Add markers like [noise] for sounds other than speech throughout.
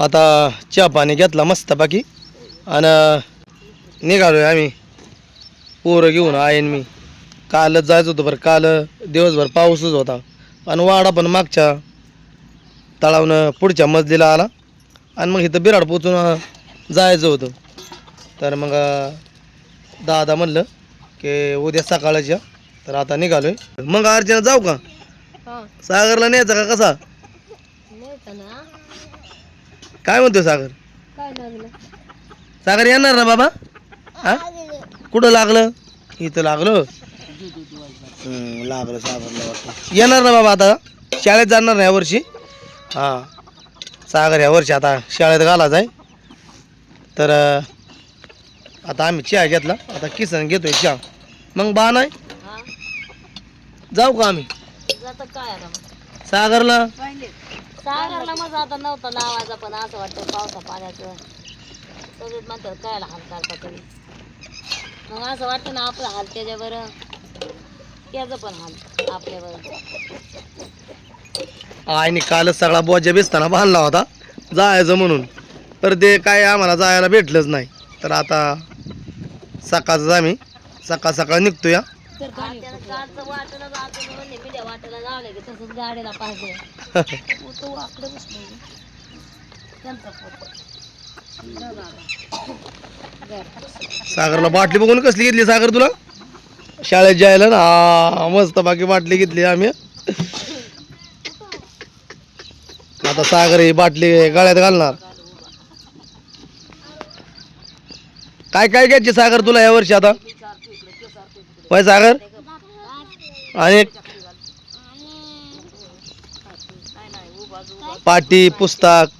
आता चहा पाणी घेतला मस्त बाकी आणि निघालोय आम्ही. पोरं घेऊन आईन मी. कालच जायचं होतं बरं. काल दिवसभर पाऊसच होता. आणि वाडा पण मागच्या तळावनं पुढच्या मजलीला आला. आणि मग इथं बिराड पोचून जायचं होतं. तर मग दादा म्हणलं की उद्या सकाळच या तर आता निघालोय. मग अर्चना जाऊ का? सागरला न्यायचा का कसा? काय म्हणतो सागर? काय लागलं? सागर येणार ना बाबा? हा? कुठं लागलं? इथं लागलं. हम्म, लागलं सागरला वाटतं. येणार ना बाबा आता? शाळेत जाणार ना यावर्षी हां. सागर या वर्षी आता शाळेत घालाच आहे. तर अं, आता आम्ही चहा घेतला. आता किसन घेतोय चहा. मग बा नाही हा. जाऊ का आम्ही? काय सागरला? सागरला मजा आता नव्हता लावायचा पण असं वाटतं पावसा पाण्याचं. सगळेच म्हणतात काय हाल करता तरी मग असं वाटतं ना आपलं हाल त्याच्या बरं. त्याचं पण हाल आपल्या बरं. आईने कालच सगळा बोजा बेसताना बांधला होता जायचं म्हणून. तर ते काय आम्हाला जायला भेटलंच नाही. तर आता सकाळचं आम्ही सकाळ सकाळ निघतो या तर कालचं वाटेला जातो? म्हणले बिड्या वाटेला जावले की तसंच गाडीला पाहिजे [laughs] तो वाकडं बसलो त्यांचा फोटो. सागरला बाटली बघून कसली घेतली सागर तुला? शाळेत जायला ना? हा, मस्त बाकी बाटली घेतली आम्ही. आता सागर ही बाटली गळ्यात घालणार. काय काय घ्यायची सागर तुला या वर्षी आता? वय सागर? आणि पाटी पुस्तक?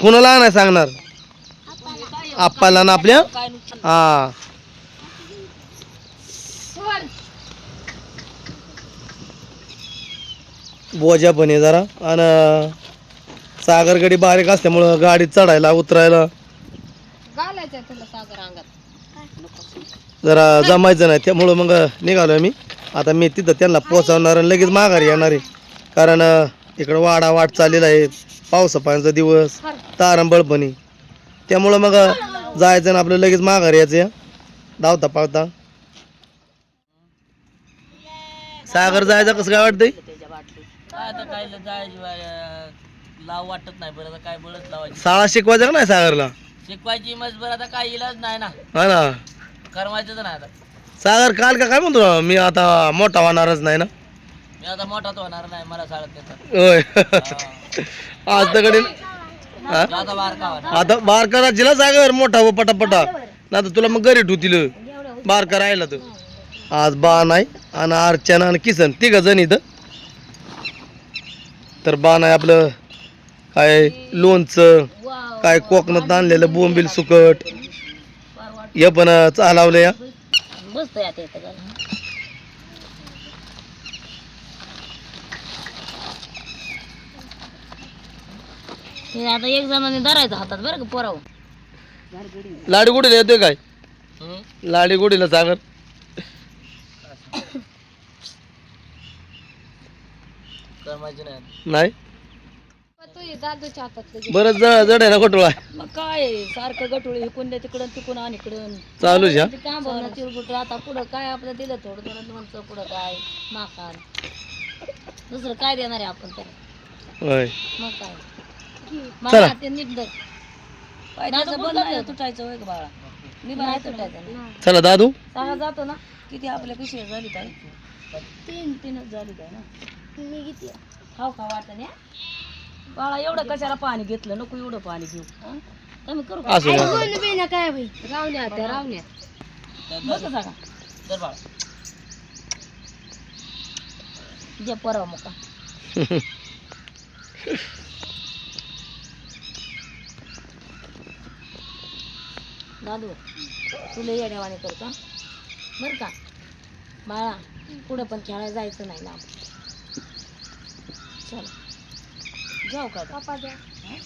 कुणाला नाही सांगणार? आप्पाला ना आपल्या? हा. बोजा पण आहे जरा. आणि सागर गडी बारीक असल्यामुळं गाडीत चढायला उतरायला. घालायचं तुला सागर अंगात. जरा जमायचं नाही त्यामुळं मग निघालो मी. आता मी तिथं त्यांना पोचवणार आणि लगेच माघारी येणार आहे. कारण इकडं वाडा वाट चाललेला आहे. पावसा पाण्याचा दिवस तारंबळ पण आहे. त्यामुळं मग जायचं आणि आपलं लगेच माघारी यायचं धावता पावता. सागर जायचं कसं काय वाटतंय? त्याच्या बाटली काय आता काय जायची लाव वाटत नाही बरं आता काय बळच लावायची. शाळा शिकवायचं का नाही सागरला? शिकवायची मग बरं आता काय इलाज नाही ना. हा ना. करवायचं तर नाही आता. सागर काल का काय म्हणतो मी आता मोठा होणारच नाही ना? मी आता मोठा तो होणार नाही मला होय. आज तकडे हा? आता बारका होणार. आता बार करायची ना सागर मोठा व पटापटा. ना तर तुला मग घरी ठेवतील बार करायला तर आज बा नाही आणि अर्चना आणि किसन तिघ जण इथं. तर बा नाही आपलं काय लोणचं काय कोकणात आणलेलं बोंबील सुकट. हे पण चालवलं या. मस्त यात येतं का हे आता एक जणांनी धरायचं हातात बरं का पोराव. लाडी गुडीला येतोय काय? लाडी गुडीला सागर करवायची नाही. नाही? दादूच्या हातात बरंच जड जड आहे ना कटोळा मग काय सारखं गटोळी इकडून तिकडून तिकडून आणि इकडून चालूच या तांबवणं चिरगुट आता पुढं काय आपलं दिलं थोडं थोडं लोणचं पुढं काय माकान दुसरं काय देणार आहे आपण त्याला? होय. मग काय? चला. मला ते नीट धर. दादू बंद नाही तुटायचं होय का बाळा? मी नाही तुटायचं ना. चला दादू. सहा जातो ना? किती आपल्या पिशव्या झाली काय तीन. तीनच झाली काय ना? मी किती? खाऊ खा वाटत बाळा एवढं कशाला पाणी घेतलं? नको एवढं पाणी घेऊ. हं? कमी करू का? असू. काय बाई रावण्या त्या रावण्या बघ बाळा. जे परवा मग दादू तुला येड्यावाने करतो. बरं का? बाळा पुढं पण खेळायला जायचं नाही ना. चल. जाऊ का? हं?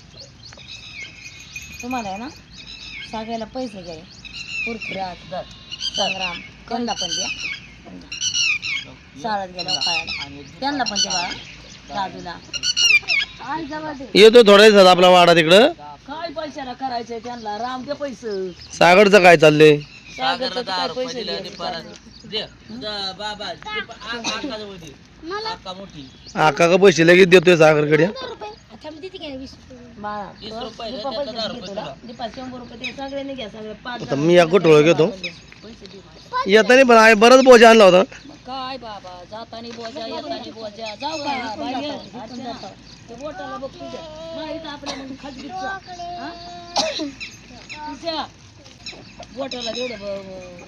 तुम्हाला आहे ना सगळ्याला पैसे घ्या पुरखुरात संग्राम त्यांना पण द्या. शाळेत गेल्या पायाला त्यांना पण द्या बाळा. दादूला. आई जवळ दे. येतो थोड्या दिवसात आपला वाडा तिकडं. काय पैशाला करायचंय त्यांना? राम दे पैसे. सागरचं काय चाललंय? सागरला दहा रुपये दिले आणि परत दे. जा, बाबा दे, आ- आकाजवळ दे. आका मोठी. आका का पैसे लगेच देतोय सागरकडे. बाळा, वीस तो रुपये दीपा द्या, पैसे दहा दे रुपये तुला. तुला. दीपा शंभर रुपये दे सगळ्यांनी घ्या सगळे पाच आता मी या कुठं घेतो पैसे दे येताना पण आहे बरंच बोजा आणला होता. मग काय बाबा जातानी बोजा येतानी बोजा. जाऊ का बाई अच्छा. ते बोटाला बघ तुझ्या. नाही तर आपल्या मग खाजगीचा हा? तुझ्या. बोटाला तेवढं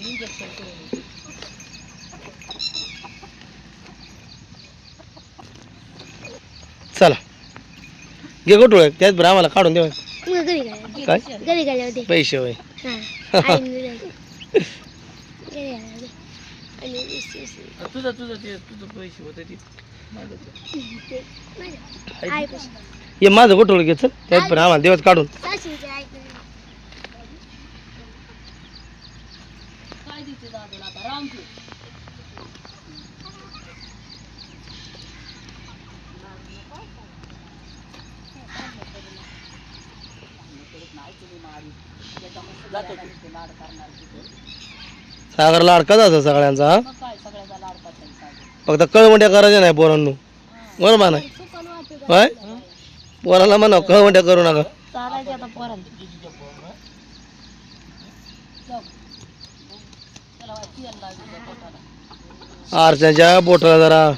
इंजेक्शन करून चला. घे गोटोळ त्याच बरं आम्हाला काढून देवा घरी काय? घरी पैसे होय. [laughs] आणि तुझं तुझं ते तुझं पैसे होते ते. आई ये माझं गोटोळ घे चल त्याच बरं आम्हाला देवाच काढून. सासूचे काय देते दादूला आता? सागर लाडकाच असं सगळ्यांचा हा? फक्त कळवंड्या करायच्या नाही पोरांनो. बरोबर नाही? होय? पोराला म्हणा कळवंड्या करू नका. आरशाच्या बोटाला जरा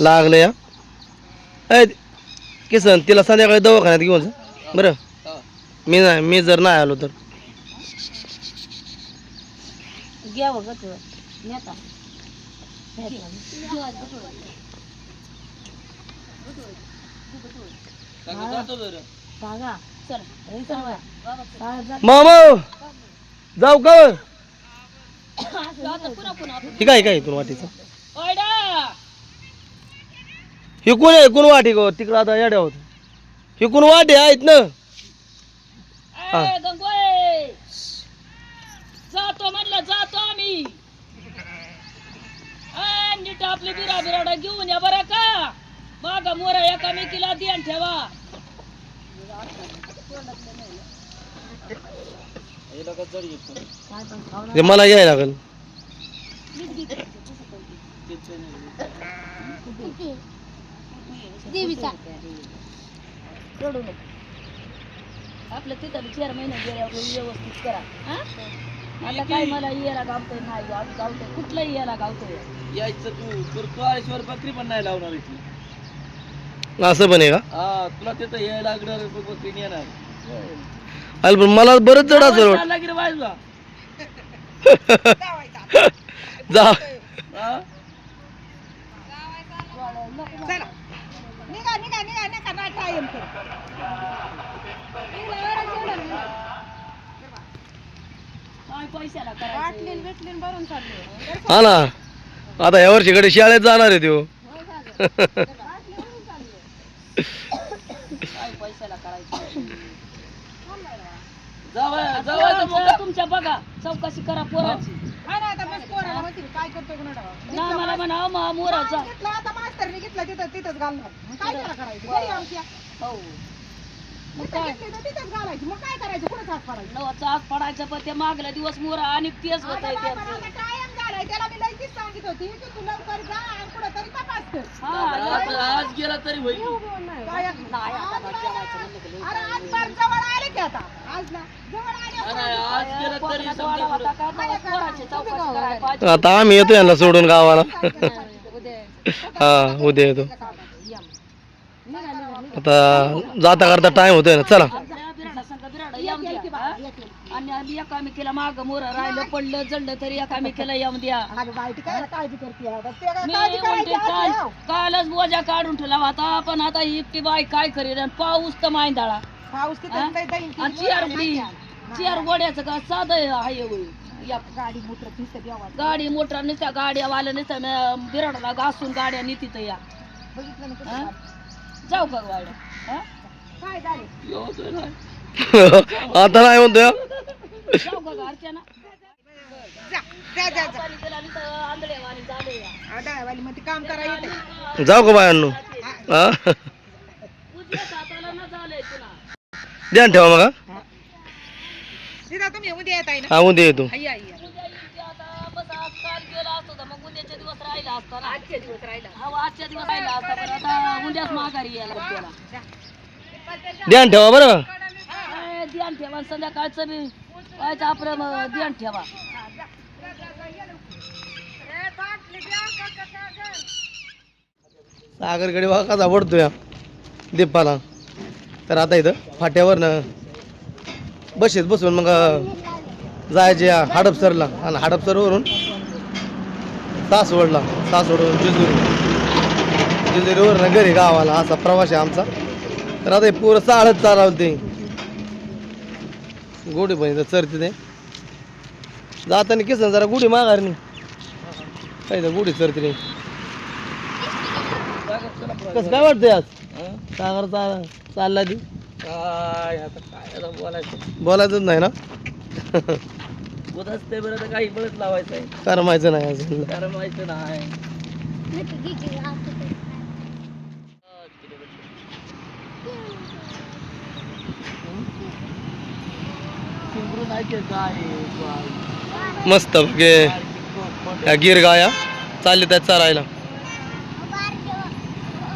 लागलं या. किसन तिला संध्याकाळी दवाखान्यात घेऊन जा. बरं. मी नाही मी जर नाही आलो तर. घ्यावं ग नेता. मामा! जाऊ का? आता पुन्हा पुन्हा आपण- हे काय इथून वाटीचं. ओयडा! हिकून आहे हिकून वाटी गो. तिकडं आता येड्या होत हिकून वाटे आहेत ना. हा. जातो म्हणलं जातो आम्ही. नीट आपली बिरा बिराडा घेऊन या बरं का? माग मोरा एकामेकीला ध्यान ठेवा. ते मला यायला लागेल. देवीचा. रडू नको आपलं तिथं चार महिने गेल्यावर व्यवस्थित करा. हा? आता काय मला यायला गावतोय नाही गाव- गावतोय. कुठलंही यायला गावतोय. यायचं तू. तर तू आळेश्वर बकरी पण नाही लावणार इथली. असं पण आहे का? हा तुला तिथं यायला लागणार बघ बकरी येणार अरे पण मला बरंच जड असं चालला की रे बाजूला. [laughs] जा. हा? काय करायचं. हा ना. आता या वर्षीकडे शाळेत जाणार आहे तो काय पैशाला करायचं? तुमच्या- बघा. चौकशी करा पोराची. ना मला म्हणा मा मोराचा. हो. मग काय? नवाचा आग पडायचं? पण ते मागला दिवस मोरा आणि तेच होत आहे त्यांचं हा, आज आज गेला तरी होईल. नाही. आता नाही जेवायचं म्हणलं की लई हा नाही, आज गेला तरी कोकणात समजा वाडा होता का? तेव्हा पोराची चौकशी करायला पाहिजे. आता आम्ही येतो यांना सोडून गावाला. हा उद्या येतो. आता जाता करता टाइम होतोय ना चला? आणि आम्ही एकामेकीला माग मोर राहिलं पडलं जडलं तरी एकामेकीला यम द्या मी म्हणते काल कालच बोजा काढून ठेवला होता पण आता ही एकटी बाई काय करेल आणि पाऊस तर आणि चियार उडी चियार गोड्याचं का साधं आहे होय. या गाडी मोटर गाडी मोटर नुसत्या गाड्या वाल्या नुसत्या बिराडाला घासून गाड्या नितीत या हा? जाऊ का हा? येतोय ना. [laughs] आता नाही म्हणतोय. जाऊ का ग अर्चना झाले. जाऊ का बायांनो? हा. ध्यान ठेवा मग हा. हा. उद्या येतो. राहिला असता ना आजच्या दिवस राहिला. हा आजच्या दिवस राहिला असता पण आता उद्याच माघारी यायला त्याला ध्यान ठेवा बरं. ध्यान ठेवा आणि संध्याकाळचं बी व्हायचं आपलं मग ध्यान ठेवा. सागरकडे बघा कसा आवडतो या दीपाला. तर आता इथं फाट्यावरनं बसेत बसून मग जायचे या हडपसरला. आणि हडपसरवरून सासवडला सासवडवरून जेजुरी जेजुरीवरनं घरी गावाला असा प्रवास आहे आमचा. तर आता हे पुरं चालत चालवलं ते. गोडी पण इथं चरते ते. जाताना किसन जरा गुढी माघारनी काय तर गुढी चरते नाही कसं काय वाटतंय आज? सागर चा चालला ती. काय आता काय बोलायचं? बोलायचंच नाही ना? उदास ते बरं तर काही बळच लावायचं आहे. करमायचं नाही अजून. कारण व्हायचं नाही. मस्त बघे. या गिर गाया. चालले त्यात चारायला.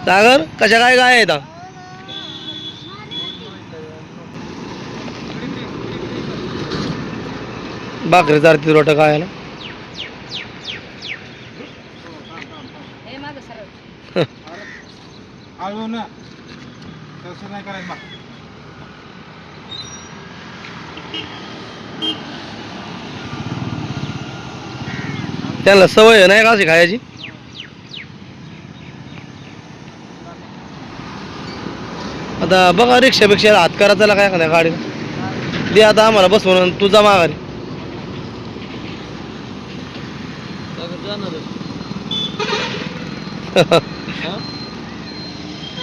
सागर कशा काय गाय आहेत हा? भाकरी चारती रोट हे मग त्यांना सवय नाही का अशी खायची? आता बघा रिक्षापेक्षा हात करा त्याला काय एखाद्या गाडी दे आता आम्हाला बसवून तुझा माघारी सगळं जाणारच. [laughs]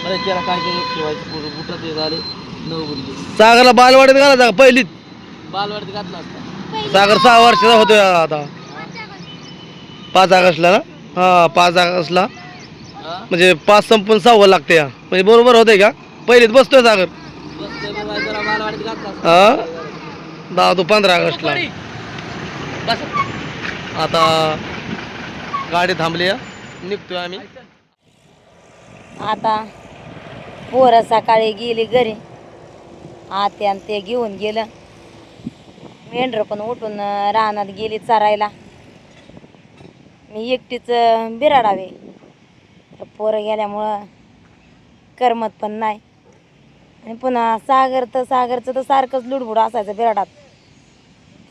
अरे त्याला काय केलं? ठेवायचं पुढं बुटात झाले? नऊ बुडले सागरला बालवाडीत घालायचा का? पहिलीच बालवाडीत घातला असता. सागर सहा वर्षाचा होतोय आता. पाच ऑगस्टला ना? हा पाच ऑगस्टला. हा? म्हणजे पाच संपून सहावं लागते या. म्हणजे बरोबर होतंय का? पहिलीत बसतोय सागर. बस ते बाबा जरा बालवाडीत घातला असता. हा? दहा तो पंधरा ऑगस्टला. बस. आता गाडी थांबली निघतोय आम्ही. आता पोरं सकाळी गेली घरी. आत्यान ते घेऊन गेलं. मेंढर पण उठून रानात गेली चरायला. मी एकटीच बिराडावे. तर पोरं गेल्यामुळं करमत पण नाही. आणि पुन्हा सागर तर सागरचं तर सारखंच लुडबुड असायचं बिराडात.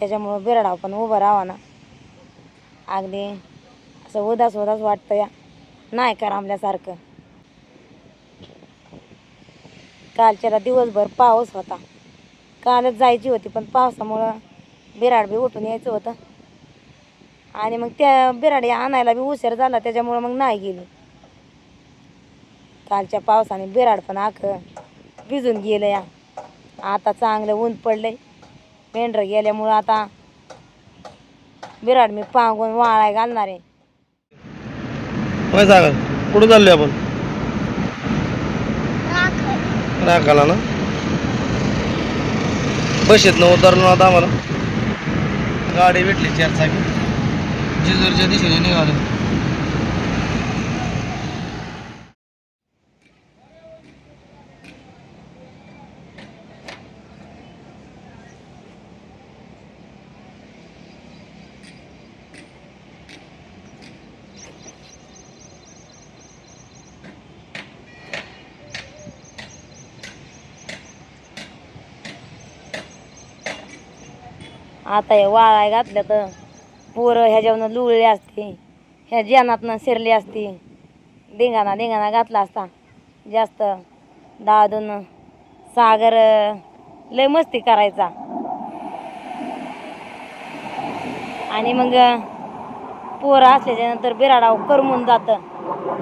त्याच्यामुळं बिराडाव पण उभं राहावा ना. अगदी असं उदास उदास वाटतं या. नाही करामल्यासारखं कालच्याला दिवसभर पाऊस होता. कालच जायची होती पण पावसामुळं बिराड बी उठून यायचं होतं. आणि मग त्या बिराडी आणायला बी उशीर झाला त्याच्यामुळं मग नाही गेली. कालच्या पावसाने बिराड पण आख भिजून गेलं या. आता चांगलं ऊन पडलंय. मेंढरं गेल्यामुळं आता बिराड मी पांगून वाळाय घालणार. आहे होय सागर कुठं चाललोय आपण? राखाला ना? बसेत न उतरलो आता आम्हाला. गाडी भेटली चार चाकी. जिजूरच्या दिशेने निघालो. आता हे वाळाय घातल्या तर पोरं ह्याच्यावरनं लुळली असती. ह्या जेनातनं शिरली असती. धिंगाणा धिंगाणा घातला असता. जास्त दादून सागर लय मस्ती करायचा. आणि मग पोरं असल्याच्यानंतर बिराडाव करमून जातं.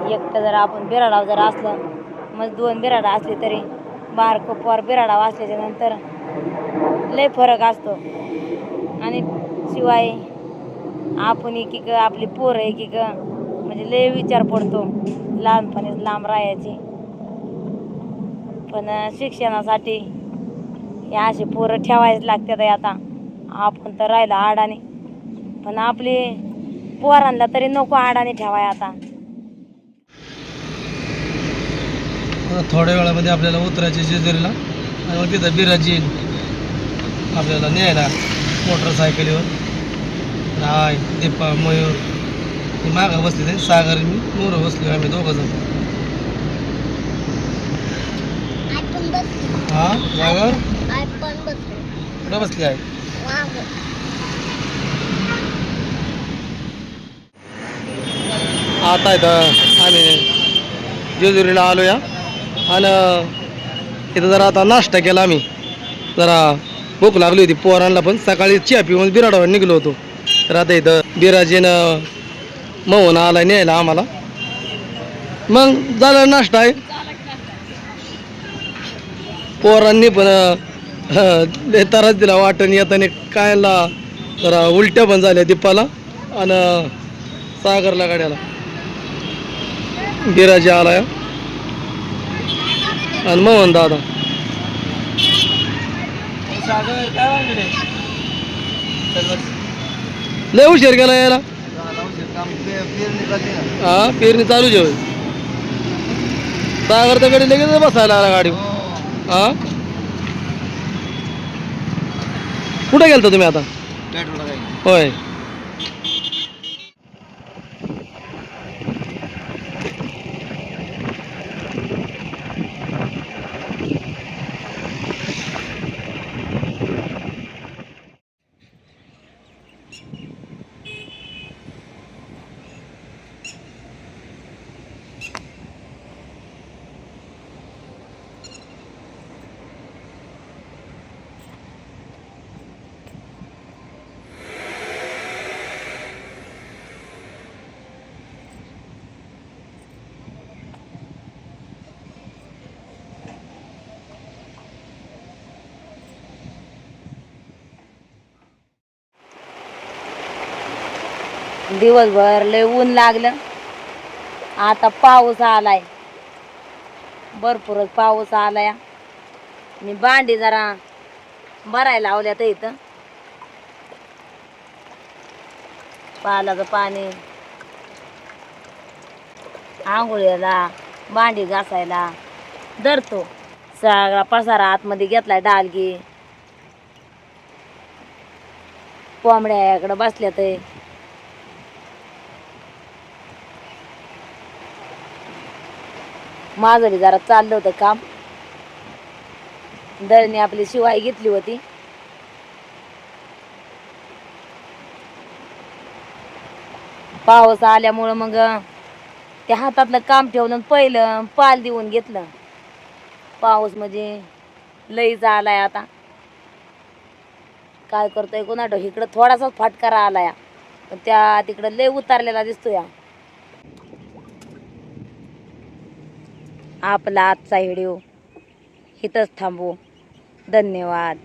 एकटं जर आपण बिराडाव जर असलं मग दोन बिराडा असले तरी बारकं पोर बिराडाव असल्याच्यानंतर लय फरक असतो. आणि शिवाय आपण एकीक आपली पोरं एकीक म्हणजे लय विचार पडतो लहानपणीच लांब राहायची. पण शिक्षणासाठी हे असे पोरं ठेवायच लागतात आता. आपण तर राहिलं आडाने पण आपली पोरांना तरी नको आडाने ठेवाय आता. थोड्या वेळामध्ये आपल्याला उतरायचे जेजुरीला. तिथं बिराजी आपल्याला न्यायला. मोटरसायकलीवर. राय दीपा मयूर हे मागं बसले ते सागर मी मोर बसलो आम्ही दोघं जण. हा? सागर? कुठं बसली आहे? आता इथं आम्ही जेजुरीला आलो या आणि इथं जरा आता नाश्ता केला आम्ही. जरा भूक लागली होती पोरांना पण. सकाळी चिया पिऊन बिराडावर निघलो होतो. तर आता इथं बिराजीनं मोहन आला न्यायला आम्हाला. मग झालं नाश्ता आहे. पोरांनी पण अं, [laughs] त्रास दिला वाटण येताना. कायला जरा उलट्या पण झाल्या दीपाला आणि सागरला गाड्याला. बिराजी आला आणि मोहन दादा. सागर काय वाटले लय उशीर गेला यायला हा पेरणी चालू जेव सागर तर कडे लगेच बसायला आला गाडी हा. कुठे गेलता तुम्ही आता? होय. दिवसभर लय ऊन लागलं. आता पाऊस आलाय. भरपूरच पाऊस आलाय. मी भांडी जरा भरायला लावल्यात इथं. पालाचं पाणी. आंघोळीला भांडी घासायला धरतो. सगळा पसारा आतमध्ये घेतलाय डालगी. कोंबड्या याकडं बसल्या ते माझं बी जरा चाललं होतं काम. दळणी आपली शिवाय घेतली होती. पाऊस आल्यामुळं मग त्या हातातलं काम ठेवलं पहिलं पाल देऊन घेतलं. पाऊस म्हणजे लईचा आलाय आता. काय करतोय कोणाडो इकडं थोडासाच फाटकारा आलाय पण त्या तिकडं लय उतारलेला दिसतोया. आपला आजचा व्हिडिओ इथंच थांबू. धन्यवाद.